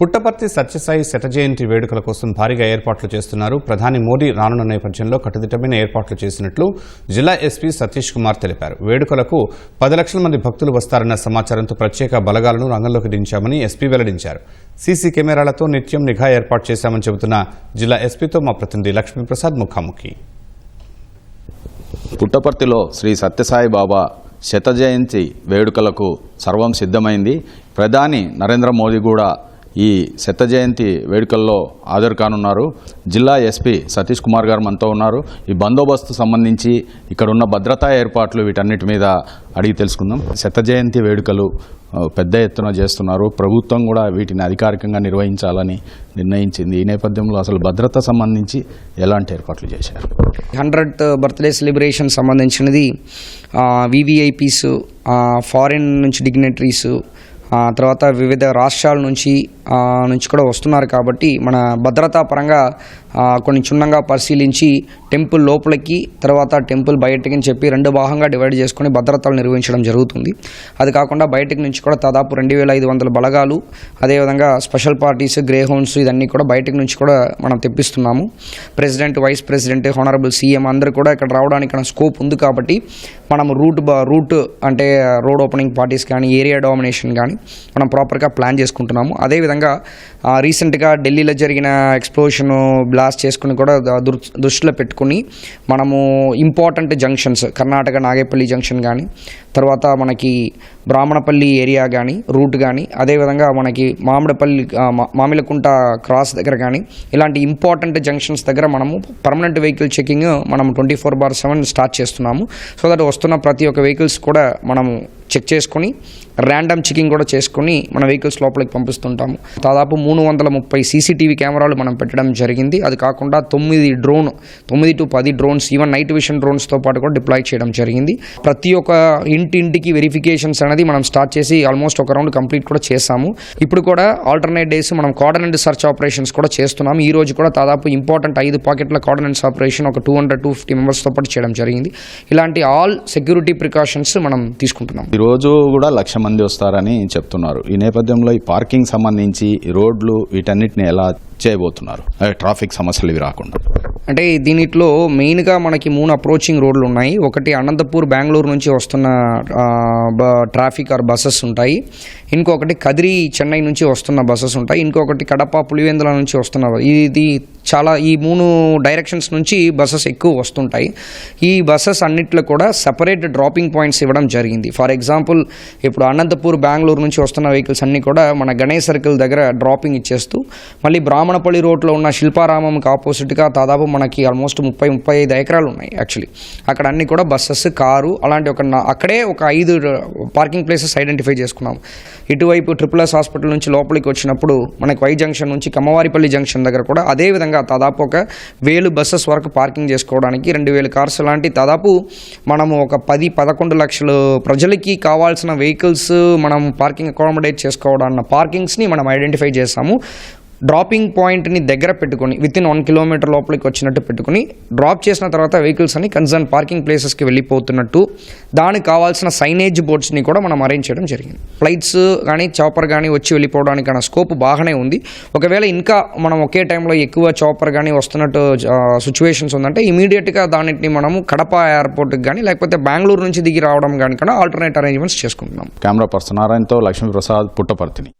పుట్టపర్తి సత్యసాయి శతజయంతి వేడుకల కోసం భారీగా ఏర్పాట్లు చేస్తున్నారు. ప్రధాని మోదీ రానున్న నేపథ్యంలో కట్టుదిట్టమైన ఏర్పాట్లు చేసినట్లు జిల్లా ఎస్పీ సతీష్ కుమార్ తెలిపారు. వేడుకలకు పది లక్షల మంది భక్తులు వస్తారన్న సమాచారంతో ప్రత్యేక బలగాలను రంగంలోకి దించామని ఎస్పీ వెల్లడించారు. సీసీ కెమెరాలతో నిత్యం నిఘా ఏర్పాటు చేశామని చెబుతున్న జిల్లా ఎస్పీతో మా ప్రతినిధి లక్ష్మీప్రసాద్ ముఖాముఖి. పుట్టపర్తిలో శ్రీ సత్యసాయి బాబా శత జయంతి వేడుకలకు సర్వం సిద్ధమైంది. ప్రధాని నరేంద్ర మోదీ కూడా ఈ శత జయంతి వేడుకల్లో హాజరు కానున్నారు. జిల్లా ఎస్పీ సతీష్ కుమార్ గారు మనతో ఉన్నారు. ఈ బందోబస్తు సంబంధించి ఇక్కడ ఉన్న భద్రతా ఏర్పాట్లు వీటన్నిటి మీద అడిగి తెలుసుకుందాం. శత జయంతి వేడుకలు పెద్ద ఎత్తున చేస్తున్నారు. ప్రభుత్వం కూడా వీటిని అధికారికంగా నిర్వహించాలని నిర్ణయించింది. ఈ నేపథ్యంలో అసలు భద్రత సంబంధించి ఎలాంటి ఏర్పాట్లు చేశారు? హండ్రెడ్ బర్త్డే సెలబ్రేషన్ సంబంధించినది వివిఐపీస్ ఫారిన్ నుంచి డిగ్నటరీస్ తర్వాత వివిధ రాష్ట్రాల నుంచి నుంచి కూడా వస్తున్నారు కాబట్టి మన భద్రతా పరంగా కొన్ని క్షుణ్ణంగా పరిశీలించి టెంపుల్ లోపలికి తర్వాత టెంపుల్ బయటికి అని చెప్పి రెండు భాగంగా డివైడ్ చేసుకొని భద్రతలు నిర్వహించడం జరుగుతుంది. అది కాకుండా బయటికి నుంచి కూడా దాదాపు రెండు వేల ఐదు వందల బలగాలు అదేవిధంగా స్పెషల్ పార్టీస్ గ్రే హోన్స్ ఇదన్నీ కూడా బయటకు నుంచి కూడా మనం తెప్పిస్తున్నాము. President vice president honourable CM అందరూ కూడా ఇక్కడ రావడానికి ఇక్కడ స్కోప్ ఉంది కాబట్టి మనం రూట్ రూట్ అంటే రోడ్ ఓపెనింగ్ పార్టీస్ కానీ ఏరియా డామినేషన్ కానీ మనం ప్రాపర్గా ప్లాన్ చేసుకుంటున్నాము. అదేవిధంగా రీసెంట్గా ఢిల్లీలో జరిగిన ఎక్స్ప్లోషన్ బ్లాస్ట్ చేసుకుని కూడా దృష్టిలో పెట్టుకుని మనము important junctions Karnataka Nagepalli junction కానీ తర్వాత మనకి బ్రాహ్మణపల్లి ఏరియా కానీ రూట్ కానీ అదేవిధంగా మనకి మామిడిపల్లి మా- మామిలకుంట క్రాస్ దగ్గర కానీ ఇలాంటి ఇంపార్టెంట్ జంక్షన్స్ దగ్గర మనము పర్మనెంట్ వెహికల్ చెకింగ్ మనం twenty four bar seven start చేస్తున్నాము. సో దట్ వస్తున్న ప్రతి ఒక్క వెహికల్స్ కూడా మనము చెక్ చేసుకొని ర్యాండమ్ చెకింగ్ కూడా చేసుకొని మన వెహికల్స్ లోపలికి పంపిస్తుంటాము. దాదాపు మూడు వందల ముప్పై సీసీటీవీ కెమెరాలు మనం పెట్టడం జరిగింది. అది కాకుండా తొమ్మిది డ్రోన్ తొమ్మిది టు పది డ్రోన్స్ ఈవెన్ నైట్ విషన్ డ్రోన్స్తో పాటు కూడా డిప్లాయ్ చేయడం జరిగింది. ప్రతి ఒక్క ఇంటి ఇంటికి వెరిఫికేషన్స్ అనేది మనం స్టార్ట్ చేసి ఆల్మోస్ట్ ఒక రౌండ్ కంప్లీట్ కూడా చేసాము ఇప్పుడు కూడా ఆల్టర్నేట్ డేస్ మనం కోఆర్డినేట్ సర్చ్ ఆపరేషన్స్ కూడా చేస్తున్నాము. ఈ రోజు కూడా దాదాపు ఇంపార్టెంట్ ఐదు పాకెట్ల కోఆర్డినేట్స్ ఆపరేషన్ ఒక టూ హండ్రెడ్ టూ ఫిఫ్టీ మెంబర్స్తో పాటు చేయడం జరిగింది. ఇలాంటి ఆల్ సెక్యూరిటీ ప్రికాషన్స్ మనం తీసుకుంటున్నాం రోజు కూడా లక్ష మంది వస్తారని చెప్తున్నారు. ఈ నేపథ్యంలో ఈ పార్కింగ్ సంబంధించి రోడ్లు వీటన్నిటిని ఎలా చేయబోతున్నారు? ట్రాఫిక్ సమస్యలు ఇవి రాకుండా. అంటే దీనిట్లో మెయిన్గా మనకి మూడు అప్రోచింగ్ రోడ్లు ఉన్నాయి. ఒకటి అనంతపూర్ బెంగళూరు నుంచి వస్తున్న బ- ట్రాఫిక్ ఆర్ బస్సెస్ ఉంటాయి. ఇంకొకటి కదిరి చెన్నై నుంచి వస్తున్న బస్సెస్ ఉంటాయి. ఇంకొకటి కడప పులివెందుల నుంచి వస్తున్న ఇది చాలా ఈ మూడు డైరెక్షన్స్ నుంచి బస్సెస్ ఎక్కువ వస్తుంటాయి. ఈ బస్సెస్ అన్నిట్లో కూడా సపరేట్ డ్రాపింగ్ పాయింట్స్ ఇవ్వడం జరిగింది. ఫర్ ఎగ్జాంపుల్ ఇప్పుడు అనంతపూర్ బెంగళూరు నుంచి వస్తున్న వెహికల్స్ అన్నీ కూడా మన గణేష్ సర్కిల్ దగ్గర డ్రాపింగ్ ఇచ్చేస్తూ మళ్ళీ బ్రాహ్మణపల్లి రోడ్లో ఉన్న శిల్పారామంకి ఆపోజిట్గా దాదాపు మనకి ఆల్మోస్ట్ ముప్పై ముప్పై ఐదు ఎకరాలు ఉన్నాయి యాక్చువల్లీ అక్కడ అన్ని కూడా బస్సెస్ కారు అలాంటి ఒక అక్కడే ఒక ఐదు పార్కింగ్ ప్లేసెస్ ఐడెంటిఫై చేసుకున్నాం ఇటువైపు ట్రిపుల్ ఎస్ హాస్పిటల్ నుంచి లోపలికి వచ్చినప్పుడు మనకి వై జంక్షన్ నుంచి కమ్మవారిపల్లి జంక్షన్ దగ్గర కూడా అదే విధంగా దాదాపు ఒక వేలు బస్సెస్ వరకు పార్కింగ్ చేసుకోవడానికి రెండు వేల కార్స్ లాంటి దాదాపు మనము ఒక పది పదకొండు లక్షలు ప్రజలకి కావాల్సిన వెహికల్స్ మనం పార్కింగ్ అకామిడేట్ చేసుకోవడాన్న పార్కింగ్స్ని మనం ఐడెంటిఫై చేసాము. డ్రాపింగ్ పాయింట్ని దగ్గర పెట్టుకొని విత్ ఇన్ వన్ కిలోమీటర్ లోపలికి వచ్చినట్టు పెట్టుకుని డ్రాప్ చేసిన తర్వాత వెహికల్స్ అని కన్సర్న్ పార్కింగ్ ప్లేసెస్కి వెళ్ళిపోతున్నట్టు దానికి కావాల్సిన సైనేజ్ బోర్డ్స్ని కూడా మనం అరేంజ్ చేయడం జరిగింది. ఫ్లైట్స్ కానీ చాపర్ కానీ వచ్చి వెళ్ళిపోవడానికి అన్న స్కోప్ బాగానే ఉంది. ఒకవేళ ఇంకా మనం ఒకే టైంలో ఎక్కువ చాపర్ కానీ వస్తున్నట్టు సిచ్యువేషన్స్ ఉందంటే ఇమీడియట్గా దానిని మనము కడప ఎయిర్పోర్ట్కి కానీ లేకపోతే బెంగళూరు నుంచి దిగి రావడం కానీ ఆల్టర్నేట్ అరేంజ్మెంట్స్ చేసుకుంటున్నాం. కెమెరా పర్సన్ నారాయణతో లక్ష్మీప్రసాద్ పుట్టపర్తిని.